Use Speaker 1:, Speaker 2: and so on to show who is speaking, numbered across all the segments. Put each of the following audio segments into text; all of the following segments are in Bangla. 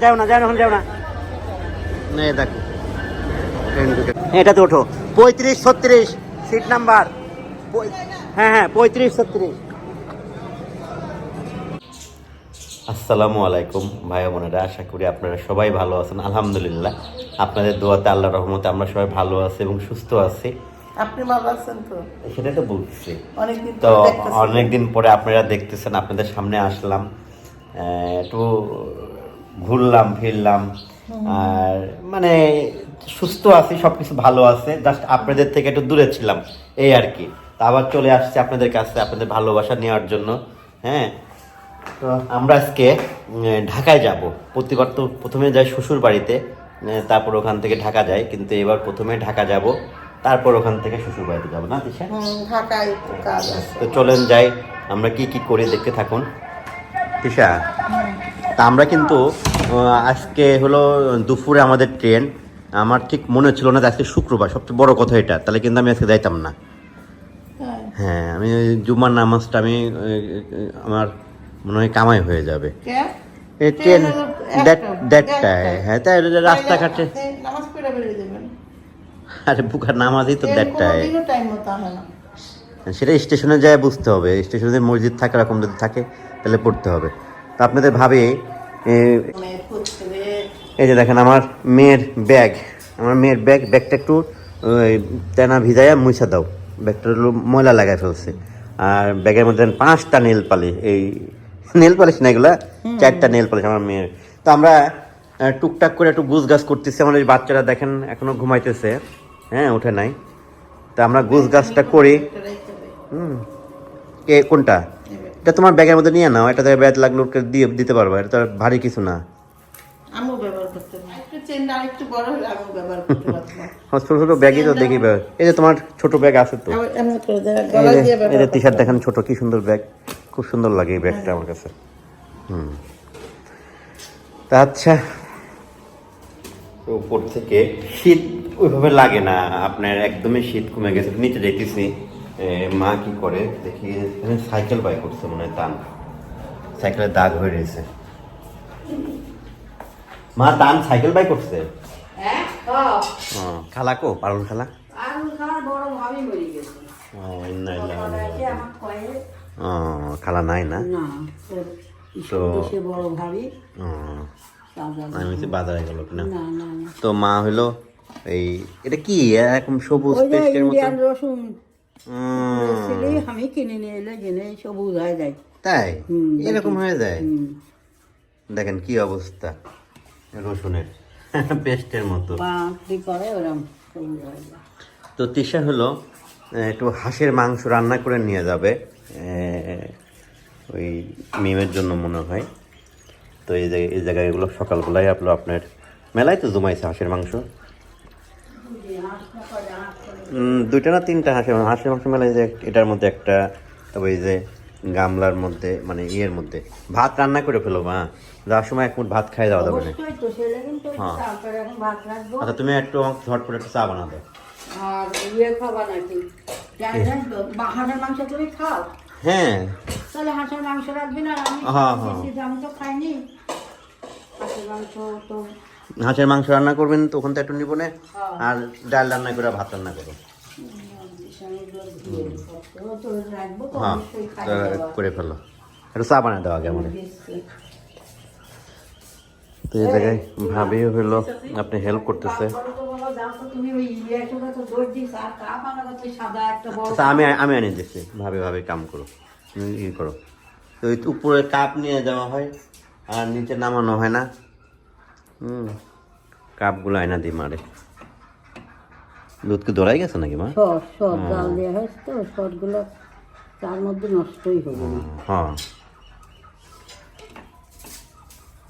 Speaker 1: যাও না যাও না যাও না। নে দেখো। এটাতে ওঠো। পঁয়ত্রিশ ছত্রিশ সিট নাম্বার হ্যাঁ হ্যাঁ পঁয়ত্রিশ ছত্রিশ। আসসালামু আলাইকুম ভাই বোনেরা আশা করি আপনারা সবাই ভালো আছেন। আলহামদুলিল্লাহ। আপনাদের দোয়াতে আল্লাহ রহমতে আমরা সবাই ভালো আছি এবং সুস্থ আছি।
Speaker 2: আপনি ভালো আছেন তো?
Speaker 1: সেটা তো বলছি।
Speaker 2: অনেকদিন
Speaker 1: তো অনেকদিন পরে আপনারা দেখতেছেন আপনাদের সামনে আসলাম। একটু ঘুরলাম ফিরলাম। আর মানে সুস্থ আছি সবকিছু ভালো আছে। জাস্ট আপনাদের থেকে একটু দূরে ছিলাম এই আর কি। তা আবার চলে আসছে আপনাদের কাছে আপনাদের ভালোবাসা নেওয়ার জন্য। হ্যাঁ? তো আমরা আজকে ঢাকায় যাব। প্রতিবার তো প্রথমে যাই শ্বশুর বাড়িতে তারপর ওখান থেকে ঢাকা যাই। কিন্তু এবার প্রথমে ঢাকা যাব। তারপর ওখান থেকে শ্বশুর বাড়িতে যাব না তিশা?
Speaker 2: ঢাকায় একটু কাজ আছে।
Speaker 1: তো চলেন যাই আমরা কি কি করে দেখতে থাকুন। তিশা তা আমরা কিন্তু আজকে হলো দুপুরে আমাদের ট্রেন। আমার ঠিক মনে ছিল না যে আজকে শুক্রবার সবচেয়ে বড় কথা এটা তাহলে কিন্তু আমি আজকে যাইতাম না।
Speaker 2: হ্যাঁ।
Speaker 1: আমি ওই জুমার নামাজটা আমি আমার মনে হয় কামাই হয়ে যাবে? ট্রেন দ্যাট দ্যাটটায় হ্যাঁ তাই রাস্তাঘাটে
Speaker 2: নামাজ
Speaker 1: আরে বুখার নামাজই তো
Speaker 2: না।
Speaker 1: সেটা স্টেশনে যায় বুঝতে হবে। স্টেশনে যদি মসজিদ থাকে এরকম যদি থাকে তাহলে পড়তে হবে। তা আপনাদের ভাবে। এই যে দেখেন আমার মেয়ের ব্যাগ। আমার মেয়ের ব্যাগ ব্যাগটা একটু তেনা ভিজাইয়া মুছা দাও। ব্যাগটা ময়লা লাগাই ফেলছে। আর ব্যাগের মধ্যে পাঁচটা নেল পালিশ। এই নেল পালিশ না এগুলা চারটা নেল পালিশ আমার মেয়ের। তো আমরা টুকটাক করে একটু গুছ গাছ করতেছি। আমার এই বাচ্চারা দেখেন এখনও ঘুমাইতেছে। হ্যাঁ ওঠে নাই। তা আমরা গুছ গাছটা করি। হুম। কে কোনটা? এটা তোমার ব্যাগের মধ্যে নিয়ে নাও এটা ব্যাগ লাগল দিয়ে দিতে পারব এটা তো ভারী কিছু না।
Speaker 2: আমিও ব্যবহার করতে একটু চেন একটু বড় হলে আমিও ব্যবহার করতে পারব।
Speaker 1: ছোট ছোট ব্যাগই তো দেখি এই যে তোমার ছোট ব্যাগ আছে তো।
Speaker 2: আবার এমন করে দেয়,
Speaker 1: এই যে-
Speaker 2: দিয়ে
Speaker 1: এই
Speaker 2: ব্যবহার
Speaker 1: যে
Speaker 2: করতে
Speaker 1: টি শার্ট দেখেন ছোট কি সুন্দর ব্যাগ। খুব সুন্দর লাগে এই ব্যাগটা আমার কাছে। হুম। তা আচ্ছা উপর থেকে শীত ওইভাবে লাগে না। আপনার একদমই শীত কমে গেছে। নিচে এ, মা কি করে? দেখি সাইকেল বাই করছে মনে হয় টান সাইকেলের দাগ হয়ে রয়েছে। মা টান সাইকেল বাই করছে?
Speaker 3: হ্যাঁ
Speaker 1: খালা কো? পারুল খালা? খালা নাই না? তো-
Speaker 3: বড় ভাবি।
Speaker 1: আমি হচ্ছে বাজারে গেল না? তো মা হলো এই এটা কি? এরকম সবুজ পেস্টের মতো?
Speaker 3: রসুন। আমি কিনে নিয়ে এলে জেনে সবুজ হয়ে যায়।
Speaker 1: তাই? এরকম হয়ে যায়? দেখেন কি অবস্থা রসুনের পেস্টের মতো। তো তিশা হলো একটু হাঁসের মাংস রান্না করে নিয়ে যাবে। ওই মিমের জন্য মনে হয়। তো এই জায়গায় এই জায়গায় এগুলো সকালবেলায় আপনার আপনার মেলায় তো জমাইছে হাঁসের মাংস। দুইটা না তিনটা হাঁসের হাঁসের মাংস মেলায় যে এটার মধ্যে একটা তবে এই যে গামলার মধ্যে মানে ইয়ের মধ্যে। ভাত রান্না করে ফেলো মা যাওয়ার সময় এক মুঠ ভাত খাই যাওয়া যাবে না। হ্যাঁ। আচ্ছা তুমি একটু আমাকে ঝটপট একটু চা বানা দাও।
Speaker 3: আর ইয়ে খাবা নাকি? জানেন তো বা- হাঁসের মাংস তুমি খাও?
Speaker 1: হ্যাঁ।
Speaker 3: তাহলে হাঁসের মাংস রাখবি না আমি
Speaker 1: হ্যাঁ, হ্যাঁ।
Speaker 3: তো খাইনি হাঁসের মাংস তো
Speaker 1: হাঁসের মাংস রান্না করবেন তো ওখান থেকে একটু নিবো না
Speaker 3: হ্যাঁ।
Speaker 1: আর ডাল রান্না করে ভাত রান্না করো হ্যাঁ। করে ফেলো একটু চা বানিয়ে দেওয়া
Speaker 3: বিস্কিট।
Speaker 1: তো এই জায়গায় ভাবিও হলো আপনি হেল্প করতেছে আচ্ছা আমি আমি আনিয়ে দিচ্ছি ভাবে ভাবে কাম করো তুমি ই করো? তো উপরে কাপ নিয়ে যাওয়া হয় আর নিচে নামানো হয় না। হুম কাপগুলো আয়না দিই মারে। দুধ কি দৌড়াই গেছে নাকি মা?
Speaker 3: সস জাল দেওয়া হয়েছে তো সসগুলো তার মধ্যে নষ্টই হবে না
Speaker 1: হ্যাঁ।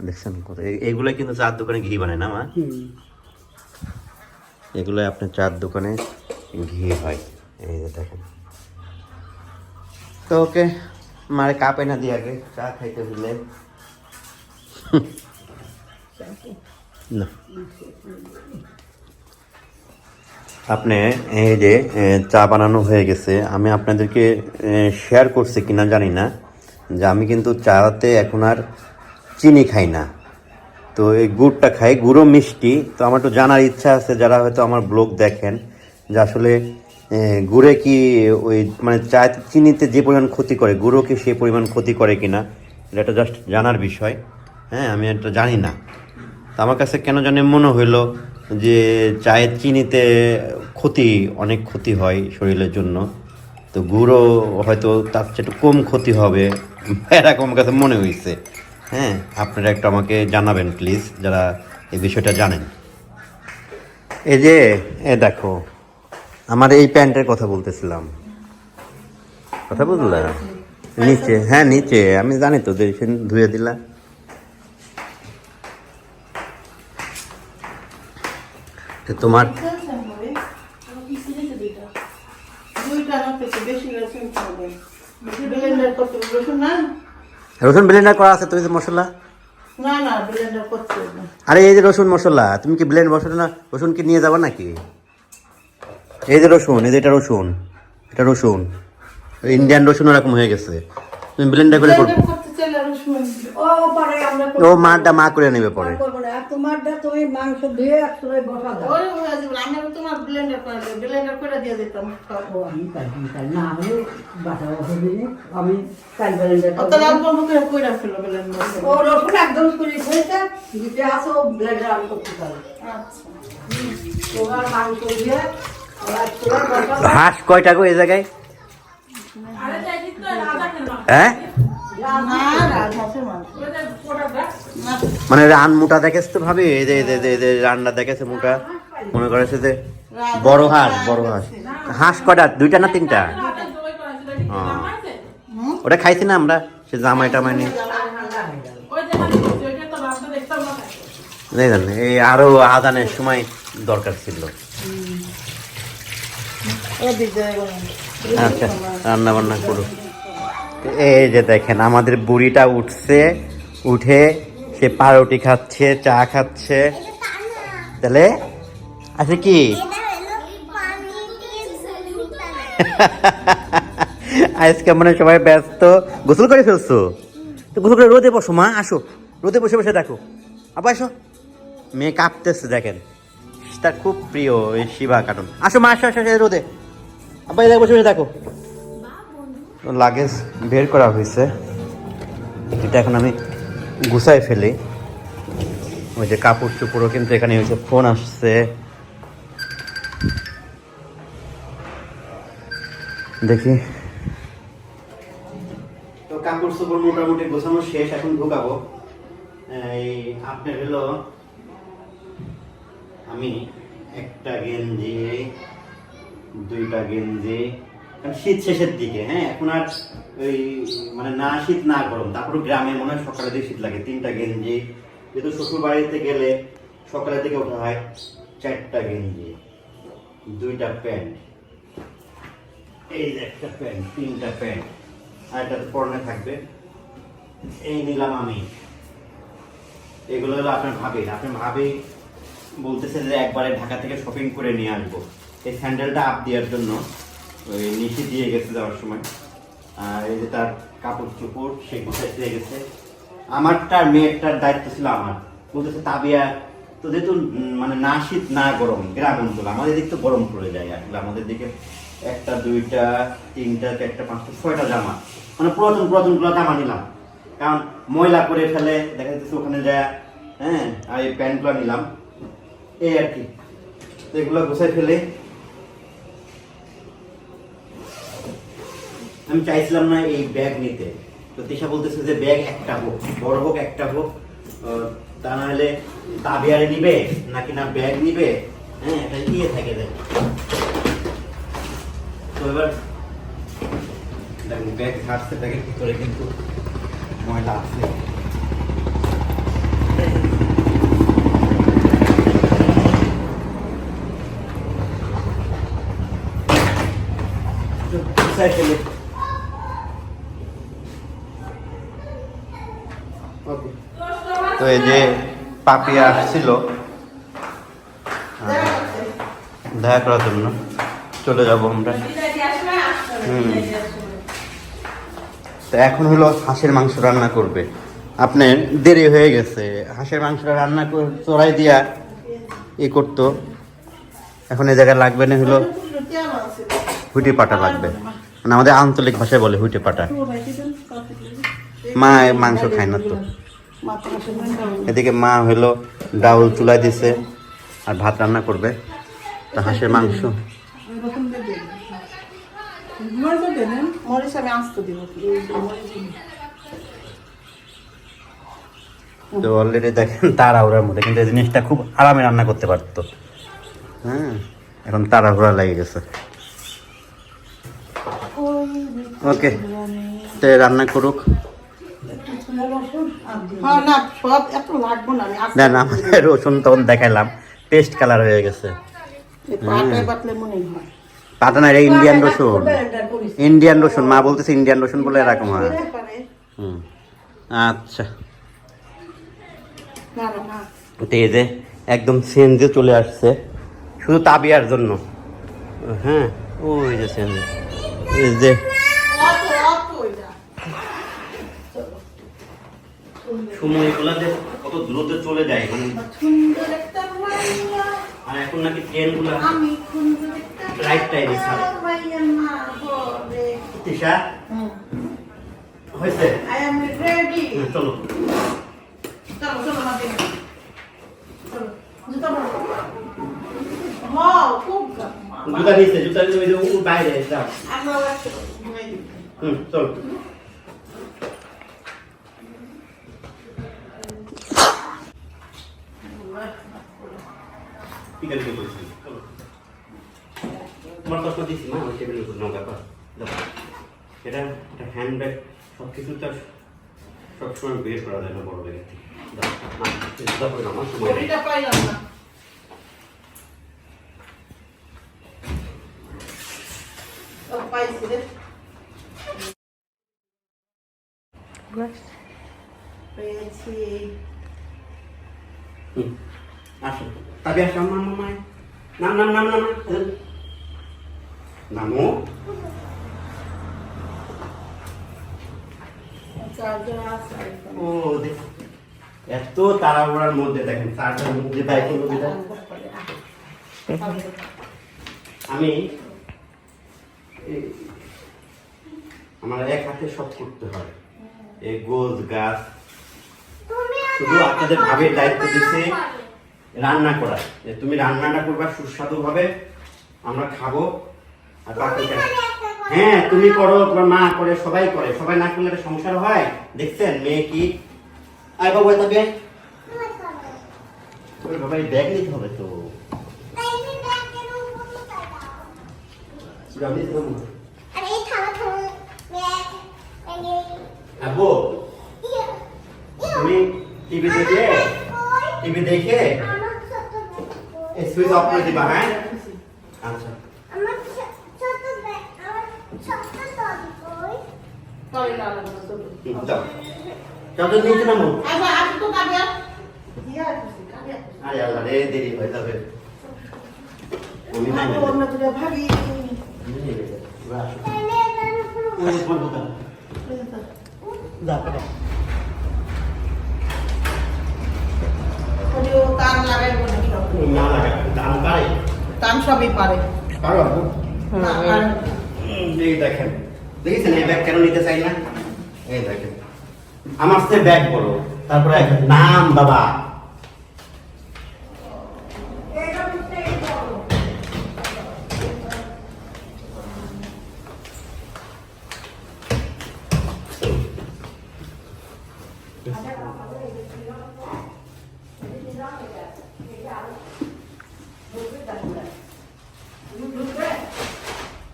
Speaker 1: দেখছেন কত এগুলো কিন্তু চার দোকানে ঘি বানায় না মা? এগুলো আপনার চার দোকানে ঘি হয়। এই যে দেখেন। ওকে মারে কাপ এনে দিয়ে আগে, চা খাইতে হইলে। না। আপনি এই যে চা বানানো হয়ে গেছে, আমি আপনাদেরকে শেয়ার করছি কিনা জানি না, যে আমি কিন্তু চাতে এখন আর চিনি খাই না। তো এই গুড়টা খাই, গুঁড়ো মিষ্টি, তো আমার তো জানার ইচ্ছা আছে, যারা হয়তো আমার ব্লগ দেখেন, যে আসলে গুড়ে কি ওই মানে চায় চিনিতে যে পরিমাণ ক্ষতি করে গুঁড়ো কি সেই পরিমাণ ক্ষতি করে কি না এটা জাস্ট জানার বিষয়। হ্যাঁ আমি এটা জানি না। তো আমার কাছে কেন জানি মনে হইল যে চায়ের চিনিতে ক্ষতি, অনেক ক্ষতি হয় শরীরের জন্য। তো গুঁড়ো হয়তো তার চেয়ে একটু কম ক্ষতি হবে। এরকম আমার কাছে মনে হয়েছে হ্যাঁ আপনারা একটু আমাকে জানাবেন প্লিজ যারা এই বিষয়টা জানেন। এই যে, এ দেখো আমার এই প্যান্টের কথা বলতেছিলাম। কথা বুঝলা নিচে হ্যাঁ নিচে। আমি জানি তো সেদিন ধুয়ে দিলা। তোমার
Speaker 2: রসুন ব্লেন্ডার না
Speaker 1: করা আছে তুমি যে মশলা?
Speaker 2: না না ব্লেন্ডার করতে
Speaker 1: আরে এই যে রসুন মশলা তুমি কি ব্লেন্ড মশলা রসুন কি নিয়ে যাবা নাকি? এই যে রসুন এই যে এটা রসুন এটা রসুন। ইন্ডিয়ান রসুন ওরকম হয়ে গেছে। তুমি ব্লেন্ডার করে করব।
Speaker 3: ও
Speaker 1: মারটা মা করে নেবে পরে।
Speaker 3: একদম
Speaker 1: হাঁস কয়টা গো এই জায়গায়? হ্যাঁ? মানে রান মোটা দেখেছ তো ভাবি? এই যে রান্না দেখেছে মোটা। মনে করেছে যে বড় হাঁস বড় হাঁস। হাঁস কয়টা? দুইটা না তিনটা। ওটা খাইছি না আমরা? সে জামাই টামাই নিয়ে। এই আরও আদানের সময় দরকার ছিল। আচ্ছা রান্না বান্না করো এই যে দেখেন আমাদের বুড়িটা উঠছে উঠে সে পাউরুটি খাচ্ছে চা খাচ্ছে। তাহলে আচ্ছা কি? আজকে মানে সবাই ব্যস্ত। গোসল করে ফেলছো? তো গোসল করে রোদে বসো মা আসো। রোদে বসে বসে দেখো। আবার আসো। মেয়ে কাঁপতেছে দেখেন। তার খুব প্রিয় এই শিবা কার্টুন আসো মা আসো আসো, রোদে। আবার এদিকে বসে বসে দেখো লাগেজ বের করা হয়েছে। এটা এখন আমি গুছাই ফেলি। ওই যে কাপড় চোপড়ও কিন্তু এখানে হয়েছে ফোন আসছে। দেখি। তো কাপড় চোপড় মোটামুটি গোছানো শেষ এখন ঢুকাবো। এই আপনার হলো আমি একটা গেঞ্জি দুইটা গেঞ্জি। কারণ শীত শেষের দিকে হ্যাঁ? এখন আর ওই মানে না শীত, না গরম। তারপরে গ্রামে মনে হয় সকালে দিকে শীত লাগে। তিনটা গেঞ্জি। যেহেতু শ্বশুর বাড়িতে গেলে সকালের দিকে ওঠা হয় চারটা গেঞ্জি, দুইটা প্যান্ট। এই যে একটা প্যান্ট, তিনটা প্যান্ট। আর তো পরনে থাকবে। এই নিলাম আমি। এগুলো হলো আপনার ভাবি। আপনার ভাবি বলতেছে যে একবারে ঢাকা থেকে শপিং করে নিয়ে আসব। এই স্যান্ডেলটা আপ দেওয়ার জন্য, ওই নিশি দিয়ে গেছে যাওয়ার সময়। আর এই যে তার কাপড় চোপড়, সে গুছাই দিয়ে গেছে। আমারটার মেয়েরটার দায়িত্ব ছিল আমার। বলতেছে, তাবিয়া তো যেহেতু মানে না শীত না গরম, গ্রাম অঞ্চল। আমাদের দিক তো গরম পড়ে যায় আসলে। আমাদের দিকে একটা, দুইটা, তিনটা, চারটা, পাঁচটা, ছয়টা জামা। মানে পুরাতনগুলো জামা নিলাম। কারণ ময়লা করে ফেলে, দেখা যাচ্ছে ওখানে যায় হ্যাঁ আর এই প্যান্টগুলো নিলাম। এই আর কি। তো এগুলো গুছাই ফেলে আমি চাইছিলাম না এই ব্যাগ নিতে। তো তিশা বলতেছে যে ব্যাগ একটা হোক, বড় হোক, একটা হোক। তা না হলে তাবিয়ারে নিবে, নাকি না ব্যাগ নিবে? হ্যাঁ এটা ইয়ে থাকে দেখ। তো এবার দেখুন ব্যাগ ঘাটছে ব্যাগের ভিতরে কিন্তু ময়লা আছে। তো গুছাই ফেলে ওকে এই যে পাপিয়া আসছিল। দেখা করার জন্য। চলে যাব আমরা। হুম। তো এখন হলো হাঁসের মাংস রান্না করবে। আপনার দেরি হয়ে গেছে। হাঁসের মাংসটা রান্না করে চড়াই দিয়া ই করতো। এখন এই জায়গায় লাগবে না হলো হুইটে পাটা লাগবে। মানে আমাদের আঞ্চলিক ভাষায় বলে হুইটে পাটা। মা মাংস খায় না তো। এদিকে মা হলো ডাউল চুলায় দিছে আর ভাত রান্না করবে। তা হাঁসের মাংস। তো অলরেডি দেখেন তাড়াহুড়ার মধ্যে, কিন্তু এই জিনিসটা খুব আরামে রান্না করতে পারতো। হ্যাঁ এখন তাড়াহুড়া লেগে গেছে। ওকে রান্না করুক।
Speaker 2: না সব এত লাগবো না
Speaker 1: না রসুন তখন দেখাইলাম। পেস্ট কালার হয়ে গেছে।
Speaker 2: এই পাটায় বাটলে মনে হয়।
Speaker 1: পাতা না এটা ইন্ডিয়ান রসুন। ইন্ডিয়ান রসুন মা বলতেছে ইন্ডিয়ান রসুন বলে এরকম হয়। হুম। আচ্ছা। এই যে একদম সেন্সে চলে আসছে। শুধু তাবিয়ার জন্য। হ্যাঁ ওই যে সেন্স এই যে সময়গুলো যে কত দ্রুত চলে যায় মানে আর এখন নাকি
Speaker 2: সুন্দর একটা
Speaker 1: রাইট টাইমে ছাড়ে। তিশা? হয়েছে? চলো।
Speaker 2: জুতা
Speaker 1: নিচ্ছে জুতা নিয়ে বাইরে, যাও। হুম, চলো। আছে বলছি তোমার কথা দিচ্ছি মা ওই টেবিলের উপর নাও ব্যাপার দাও। এটা একটা হ্যান্ড ব্যাগ সব কিছু তো সবসময় বের করা যায় না বড় ব্যাগের থেকে। করে আমার সময়
Speaker 2: না পেয়েছি।
Speaker 1: হুম, আমার মামায় নাম নাম নাম নাম নাম। নামো
Speaker 2: চার্জার আছে
Speaker 1: ও দেখ এত তাড়াহুড়ার মধ্যে দেখেন চারটার মধ্যে আমি আমার এক হাতে সব করতে হয়। এই গোছ গাছ শুধু আপনাদের ভাবের দায়িত্ব দিচ্ছে। রান্না করা। যে তুমি রান্নাটা করবা সুস্বাদু ভাবে আমরা খাব। আর বাকি হ্যাঁ তুমি করো তোমার মা করে সবাই করে। সবাই না করলে সংসার হয়? দেখছেন মেয়ে কি? আয় বাবু এটা ব্যাগ বাবা। এই ব্যাগ নিতে হবে তো। তুমি টিভি দেখে টিভি দেখে এই সুইচ অফ করে দিবা হ্যাঁ আচ্ছা
Speaker 2: পরে লাগাবো না, চলো।
Speaker 1: হুম, যাও যাও তো নিচে নামো
Speaker 2: আচ্ছা, আপনি তো কাবিয়া দিয়া আসছি, কাবিয়া।
Speaker 1: আরে আল্লাহ রে দেরি হয়ে যাবে আমি
Speaker 2: আপু, অন্য দূরে ভাবি।
Speaker 1: ওই যে তোমার দোকান যা পাঠাও।
Speaker 2: ওদিও কান লাগাইবো না
Speaker 1: লাগা দাম পারে
Speaker 2: কান সবই পারে
Speaker 1: পারো আপু
Speaker 2: না, পারে না।
Speaker 1: হুম, এই দেখেন দেখেছেন এই ব্যাগ কেন নিতে চাই না এই দেখেন আমার সে ব্যাগ বড় তারপরে নাম বাবা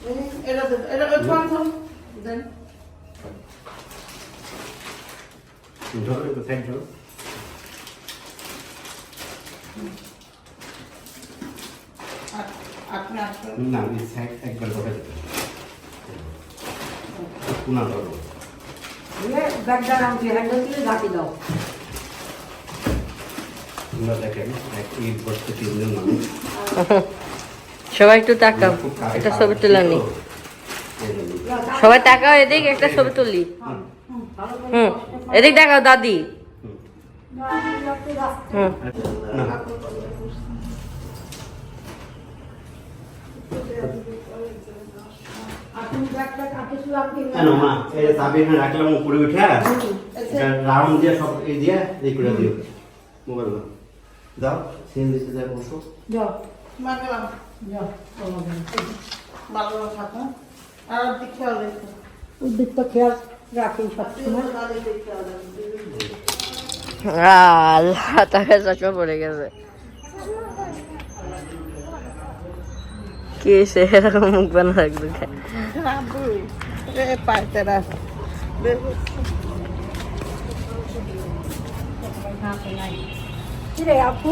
Speaker 2: হুম, এটা দে- এটা এটা ধরুন, ধরুন। দেন।
Speaker 1: ধরো একটু সাইড ধরো
Speaker 2: আ- আপনি আসুন।
Speaker 1: না আমি সাইড একবার ধরে দেবো কুনা ধরো
Speaker 3: ব্যাগটা নামছি হ্যান্ডেল দিয়ে ঘাটি দাও
Speaker 1: তোমরা দেখেন এক ইট বসতে তিনজন মানুষ।
Speaker 4: সবাই একটু তাকাও একটা ছবি তুলে নি। সবাই তাকাও এদিক একটা ছবি তুলি
Speaker 1: হুম।
Speaker 4: হুম এদিক দেখাও দাদি। হুম।
Speaker 1: কেন মা এই যে চাবি এখানে রাখলাম উপরে উঠে। রাউন্ড দিয়ে সব এই দিয়ে এই করে দিও। মোবাইল দাও দিতে বসো।
Speaker 2: মা গেলাম ভালো থাকো আর দিক খেয়াল রেখো।
Speaker 3: উদ্দিক খেয়াল রাখি সবসময়।
Speaker 4: আল্লাহ তাকে চশমা পড়ে গেছে। কি সে এরকম মুখ বানা রাখবে
Speaker 3: আপু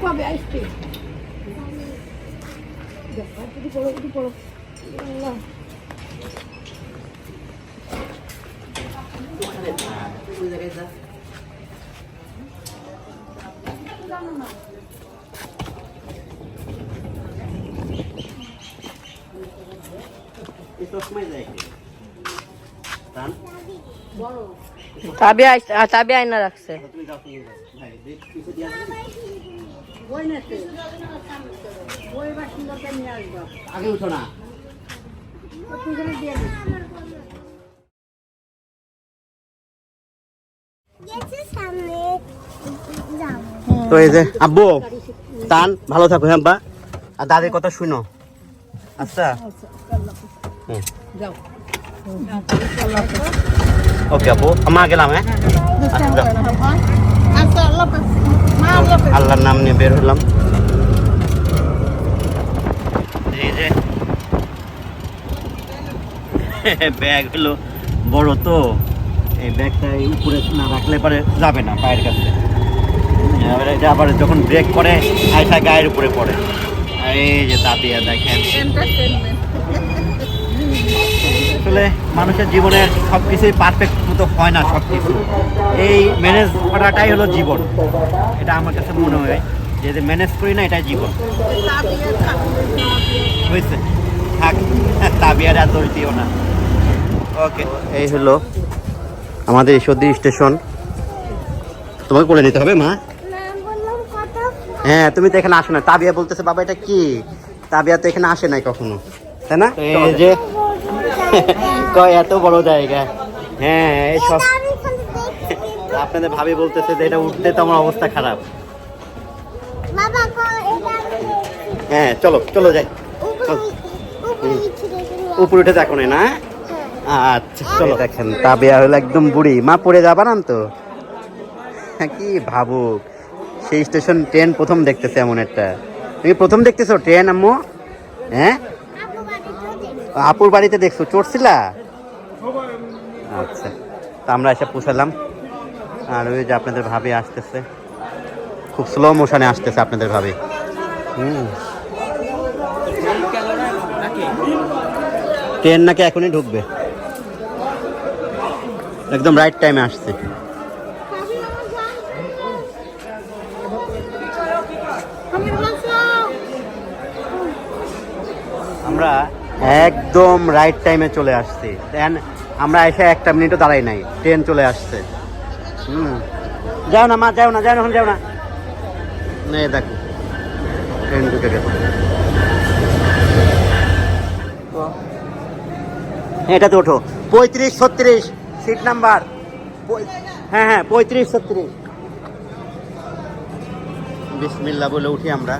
Speaker 3: কবে আসছে পড়ো পড়ো আল্লাহ
Speaker 1: এই চশমাই যায় কি টান
Speaker 4: চাবি আইস- আ, চাবি আয়না রাখছে
Speaker 1: তুমি যাও তুমি যাও ভাই দেখ পিছে দিয়ে
Speaker 3: বই বা সুন্দরটা নিয়ে আসব।
Speaker 1: আগে উঠো না। তো এই যে, আব্বু ভালো থাকো হ্যাঁ আব্বা। আর দাদির কথা শুনো। আচ্ছা। ওকে আপু মা গেলাম হ্যাঁ? আচ্ছা। আল্লাহর নাম নিয়ে বের হলাম। ব্যাগ হলো বড় তো। এই ব্যাগটা এই উপরে না রাখলে পরে যাবে না পায়ের কাছে। এবার এটা আবার যখন ব্রেক করে আইসা গায়ের উপরে পড়ে। এই যে তাপিয়া দেখেন। আসলে মানুষের জীবনের সব কিছুই পারফেক্ট মতো হয় না সব কিছু এই ম্যানেজ করাটাই হলো জীবন। এটা আমার কাছে মনে হয় যে ম্যানেজ করি না, এটাই জীবন। বুঝছে থাক তাবিয়ার আর দিও না। ওকে এই হলো আমাদের ঈশ্বরদী স্টেশন। তোমাকে করে নিতে হবে মা? হ্যাঁ তুমি তো এখানে আসো না। তাবিয়া বলতেছে বাবা এটা কি? তাবিয়া তো এখানে আসে নাই কখনো। তাই না? এই যে। কয় এত বড় জায়গা। হ্যাঁ এই সব আপনাদের ভাবি বলতেছে যে এটা উঠতে তো আমার অবস্থা খারাপ। হ্যাঁ চলো চলো যাই। চল।
Speaker 5: উপরে উঠে দেখি। না।
Speaker 1: আচ্ছা চলো দেখেন তাবিয়া হলো একদম বুড়ি। মা পড়ে যাবা না তো? হ্যাঁ, কি ভাবুক। সেই স্টেশন ট্রেন প্রথম দেখতেছে এমন একটা। তুমি প্রথম দেখতেছো ট্রেন আম্মু? হ্যাঁ। আপুর বাড়িতে দেখছ? চড়ছিলা? আচ্ছা তা আমরা এসে পুষালাম। আর ওই যে আপনাদের ভাবি আসতেছে। খুব স্লো মোশনে আসতেছে আপনাদের ভাবি। ট্রেন নাকি এখনই ঢুকবে? একদম রাইট টাইমে আসছে। আমরা একদম রাইট টাইমে চলে আসছি। দেন আমরা এসে একটা মিনিটও দাঁড়াই নাই। ট্রেন চলে আসছে। হুম। যাও না, মা, যাও না যাও না যাও না। দেখো। ট্রেন ঢুকে গেছে। এটাতে ওঠো। পঁয়ত্রিশ, ছত্রিশ। সিট নাম্বার হ্যাঁ হ্যাঁ পঁয়ত্রিশ ছত্রিশ। বিসমিল্লা বলে উঠি আমরা।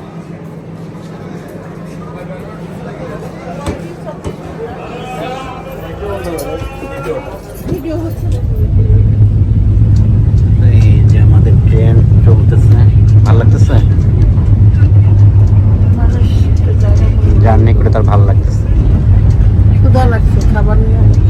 Speaker 1: এই আমাদের ট্রেন চলতেছে ভালো লাগতেছে?
Speaker 2: জার্নি করে
Speaker 1: তার ভালো লাগতেছে।
Speaker 2: ক্ষুধা লাগছে খাবার নিয়ে।